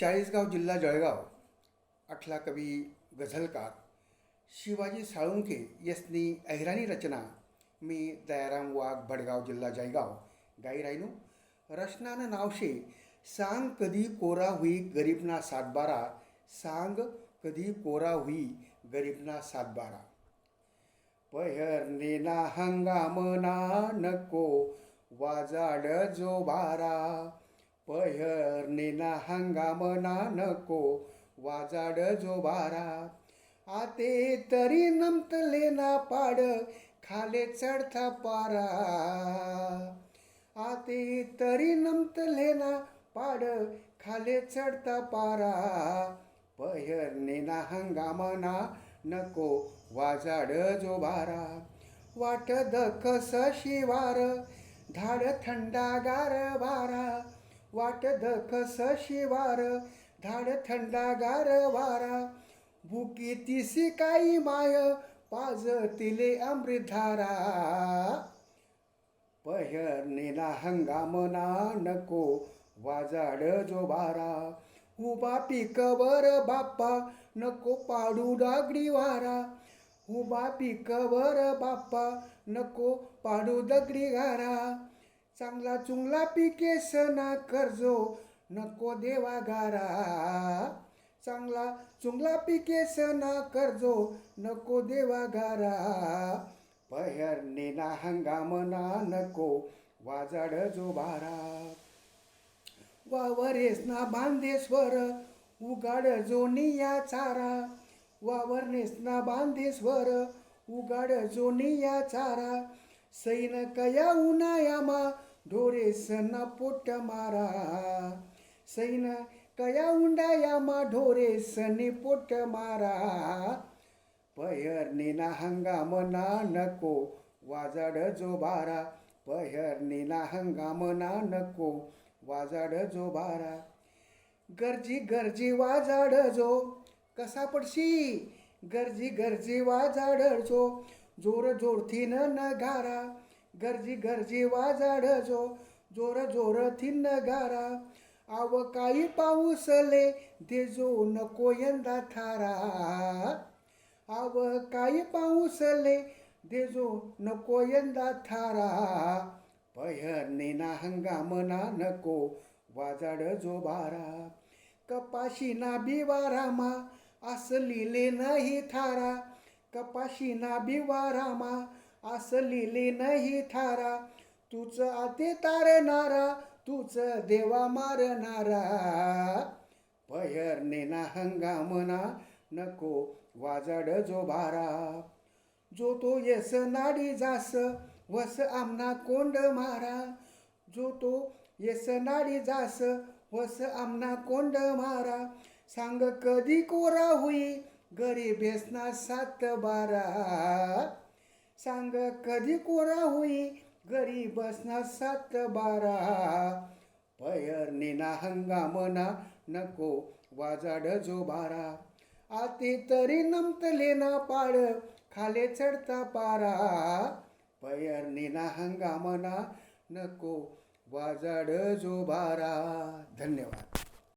चाळीसगाव जिल्हा जळगाव अठला कवी गझलकार शिवाजी साळुंखे यसनी अहिराणी रचना मी दयाराम वाघ भडगाव जिल्हा जळगाव. गाई रायनू रचनानं नावशे सांग कधी कोरा हुई गरीबना सातबारा सांग कधी कोरा हुई गरीबना सातबारा. पहरणेना हंगामना नको वाजाड जो बारा पहरणेना हंगामना नको. वाजाड जो बारा. आते तरी नमतले ना पाड. खाले चढता पारा. आते तरी नमतले ना पाड. खाले चढता पारा. पहरणेना हंगामना नको. वाजाड जो बारा. वाट दखस शिवार. धाड थंडागार बारा. वाट दखस शिवार धाड थंडागार वारा. बुकी तिसी काही माय पाजतिले अमृतधारा. पहरणेला हंगामना नको वाजाड जो बारा उभा पिकवर बाप्पा नको पाडू दागडी वारा. उभा पिकवर बाप्पा नको पाडू दगडी गारा चांगला चुंगला पिकेस ना कर्जो नको देवा गारा. चांगला चुंगला पिकेस ना कर्जो नको देवा गारा. पहरणेना हंगामना नको वाजाड जो बारा. वावरेस ना बांधेश्वर उगाड जोनिया चारा. वावरनेस ना बांधेश्वर उगाड जोनिया चारा. सैन कया उन्हायामा ढोरेसना पोट मारा. सैन कया उंडायामा ढोरेसनी पोट मारा. पहरणीना हंगामना नको वाजाड जो बारा. पहरणीना हंगामना नको वाजाड जो बारा. गरजी गरजी वाजाड जो कसा पडशी? गरजी गरजी वाजाड जो जोर जोरथीन घारा गरजी गरजी वाजाड जो जोर जोरथीन घारा आव काही पाऊसले देजो नको यंदा थारा. आव काही पाऊसले देजो नको यंदा थारा. हंगाम हंगामना नको वाजाड जो बारा कपाशीना बिवारामा असं नाही थारा. कपाशीना बिवारामा असं असलेली नाही थारा. तूच आते तारणारा तूच देवा मारणारा. पहरणीना हंगामना नको वाजाड जो भारा. जो तो येस नाडी जास वस आमना कोंड मारा. जो तो येस नाडी जास वस आमना कोंड मारा. सांग कधी कोरा होई गरीबेसना सात बारा. सांग कधी कोरा होई? गरीब बसना सात बारा. पयरणीना हंगामना नको वाजाड जो बारा आते तरी नमतले ना पाड खाले चढता पारा. पयरणीना हंगामना नको वाजाड जो बारा धन्यवाद.